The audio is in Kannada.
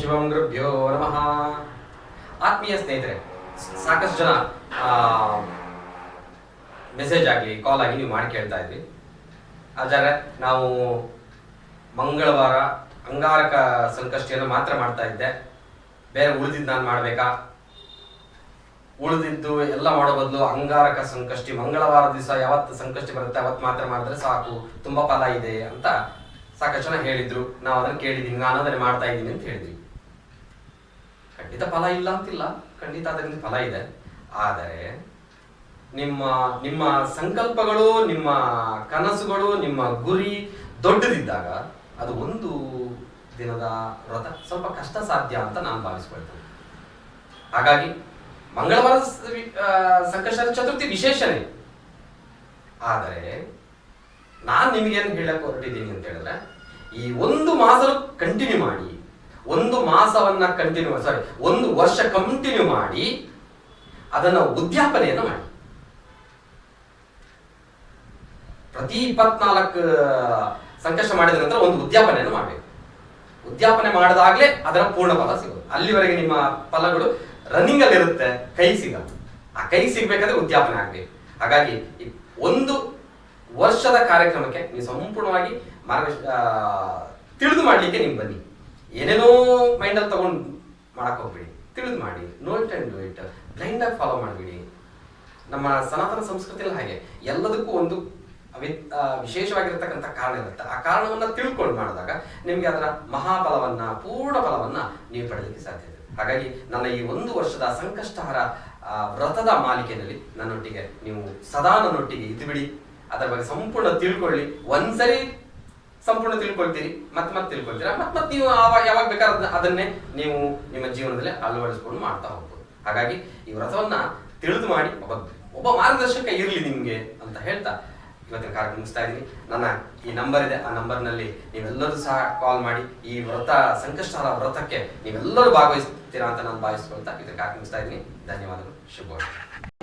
ಶಿವಂ ಗುರುಭ್ಯೋ ನಮಃ. ಆತ್ಮೀಯ ಸ್ನೇಹಿತರೆ, ಸಾಕಷ್ಟು ಜನ ಮೆಸೇಜ್ ಆಗಲಿ ಕಾಲ್ ಆಗಿ ನೀವು ಮಾಡಿ ಕೇಳ್ತಾ ಇದ್ವಿ ಆದರೆ ನಾವು ಮಂಗಳವಾರ ಅಂಗಾರಕ ಸಂಕಷ್ಟಿಯನ್ನು ಮಾತ್ರ ಮಾಡ್ತಾ ಇದ್ದೆ. ಬೇರೆ ಉಳಿದಿದ್ದು ನಾನು ಮಾಡಬೇಕಾ? ಉಳಿದಿದ್ದು ಎಲ್ಲ ಮಾಡೋ ಬದಲು ಅಂಗಾರಕ ಸಂಕಷ್ಟಿ, ಮಂಗಳವಾರ ದಿವಸ ಯಾವತ್ತು ಸಂಕಷ್ಟಿ ಬರುತ್ತೆ, ಅವತ್ತು ಮಾತ್ರ ಮಾಡಿದ್ರೆ ಸಾಕು, ತುಂಬ ಫಲ ಇದೆ ಅಂತ ಸಾಕಷ್ಟು ಜನ ಹೇಳಿದ್ರು, ನಾವು ಅದನ್ನ ಕೇಳಿದ್ದೀನಿ ನಾನು ಅದನ್ನು ಮಾಡ್ತಾ ಇದ್ದೀನಿ ಅಂತ ಹೇಳಿದ್ವಿ. ಖಂಡಿತ ಫಲ ಇಲ್ಲ ಅಂತಿಲ್ಲ. ಖಂಡಿತ ಅದರಿಂದ ಫಲ ಇದೆ. ಆದರೆ, ನಿಮ್ಮ ನಿಮ್ಮ ಸಂಕಲ್ಪಗಳು, ನಿಮ್ಮ ಕನಸುಗಳು, ನಿಮ್ಮ ಗುರಿ ದೊಡ್ಡದಿದ್ದಾಗ ಅದು ಒಂದು ದಿನದ ವ್ರತ. ಸ್ವಲ್ಪ ಕಷ್ಟ ಸಾಧ್ಯ ಅಂತ ನಾನು ಭಾವಿಸ್ಕೊಳ್ತೇನೆ. ಹಾಗಾಗಿ, ಮಂಗಳವಾರ ಸಂಕಷ್ಟ ಚತುರ್ಥಿ ವಿಶೇಷನೇ. ಆದರೆ ನಾನು ನಿಮಗೇನು ಹೇಳಕ್ಕೆ ಹೊರಟಿದ್ದೀನಿ ಅಂತ ಹೇಳಿದ್ರೆ, ಈ ಒಂದು ಮಾಸ ಕಂಟಿನ್ಯೂ ಮಾಡಿ, ಒಂದು ಮಾಸವನ್ನ ಕಂಟಿನ್ಯೂ ಸಾರಿ ಒಂದು ವರ್ಷ ಕಂಟಿನ್ಯೂ ಮಾಡಿ, ಅದನ್ನ ಉದ್ಯಾಪನೆಯನ್ನು ಮಾಡಿ. ಪ್ರತಿ ಇಪ್ಪತ್ನಾಲ್ಕು, ಸಂಕಷ್ಟ ಮಾಡಿದ ನಂತರ ಒಂದು ಉದ್ಯಾಪನೆಯನ್ನು ಮಾಡಬೇಕು. ಉದ್ಯಾಪನೆ ಮಾಡಿದಾಗಲೇ ಅದರ ಪೂರ್ಣ ಫಲ ಸಿಗುತ್ತೆ ಅಲ್ಲಿವರೆಗೆ ನಿಮ್ಮ ಫಲಗಳು ರನ್ನಿಂಗ್ ಅಲ್ಲಿ ಇರುತ್ತೆ ಕೈ ಸಿಗಲ್ಲ. ಆ ಕೈ ಸಿಗ್ಬೇಕಾದ್ರೆ ಉದ್ಯಾಪನೆ ಆಗಬೇಕು. ಹಾಗಾಗಿ ಒಂದು ವರ್ಷದ ಕಾರ್ಯಕ್ರಮಕ್ಕೆ ನೀವು ಸಂಪೂರ್ಣವಾಗಿ ಮಾರ್ಗದರ್ಶ ತಿಳಿದು ಮಾಡಲಿಕ್ಕೆ ನೀವು ಬನ್ನಿ. ಏನೇನೋ ಮೈಂಡಲ್ಲಿ ತಗೊಂಡು ಮಾಡಕ್ ಹೋಗ್ಬೇಡಿ. ತಿಳಿದು ಮಾಡಿ. Note and do it blind ಆಗಿ ಫಾಲೋ ಮಾಡಬೇಡಿ. ನಮ್ಮ ಸನಾತನ ಸಂಸ್ಕೃತಿಯಲ್ಲಿ ಹಾಗೆ. ಎಲ್ಲದಕ್ಕೂ ಒಂದು ವಿಶೇಷವಾಗಿರ್ತಕ್ಕಂಥ ಕಾರಣ ಇರುತ್ತೆ. ಆ ಕಾರಣವನ್ನ ತಿಳ್ಕೊಂಡು ಮಾಡಿದಾಗ ನಿಮಗೆ ಅದರ ಮಹಾಫಲವನ್ನ ಪೂರ್ಣ ಫಲವನ್ನ ನೀವು ಪಡೆಯಲಿಕ್ಕೆ ಸಾಧ್ಯ ಇದೆ. ಹಾಗಾಗಿ ನನ್ನ ಈ ಒಂದು ವರ್ಷದ ಸಂಕಷ್ಟಹರ ವ್ರತದ ಮಾಲಿಕೆಯಲ್ಲಿ ನನ್ನೊಟ್ಟಿಗೆ ನೀವು ಸದಾ ನನ್ನೊಟ್ಟಿಗೆ ಇದ್ದು ಬಿಡಿ ಅದರ ಬಗ್ಗೆ ಸಂಪೂರ್ಣ ತಿಳ್ಕೊಳ್ಳಿ. ಒಂದ್ಸರಿ ಸಂಪೂರ್ಣ ತಿಳ್ಕೊಳ್ತೀರಿ, ಮತ್ತೆ ಮತ್ತೆ ತಿಳ್ಕೊಳ್ತೀರಾ, ಮತ್ತೆ ಮತ್ತೆ ನೀವು ಆವಾಗ ಯಾವಾಗ ಬೇಕಾದ್ರೆ ಅದನ್ನೇ ನೀವು ನಿಮ್ಮ ಜೀವನದಲ್ಲಿ ಅಳವಡಿಸ್ಕೊಂಡು ಮಾಡ್ತಾ ಹೋಗ್ಬೋದು. ಹಾಗಾಗಿ ಈ ವ್ರತವನ್ನ ತಿಳಿದು ಮಾಡಿ, ಒಬ್ಬ ಒಬ್ಬ ಮಾರ್ಗದರ್ಶಕ ಇರಲಿ ನಿಮಗೆ ಅಂತ ಹೇಳ್ತಾ ಇವತ್ತಿನ ಕಾರ್ಯಕ್ರಮ ಮುಗಿಸ್ತಾ ಇದ್ದೀನಿ. ನನ್ನ ಈ ನಂಬರ್ ಇದೆ, ಆ ನಂಬರ್ನಲ್ಲಿ ನೀವೆಲ್ಲರೂ ಸಹ ಕಾಲ್ ಮಾಡಿ ಈ ವ್ರತ, ಸಂಕಷ್ಟಹರ ವ್ರತಕ್ಕೆ ನೀವೆಲ್ಲರೂ ಭಾಗವಹಿಸ್ತೀರಾ ಅಂತ ನಾನು ಭಾವಿಸ್ಕೊಳ್ತಾ ಇದಕ್ಕೆ ಕಾರ್ಯಕ್ರಮ ಮುಗಿಸ್ತಾ ಇದ್ದೀನಿ. ಧನ್ಯವಾದಗಳು ಶುಭವಾಗಲಿ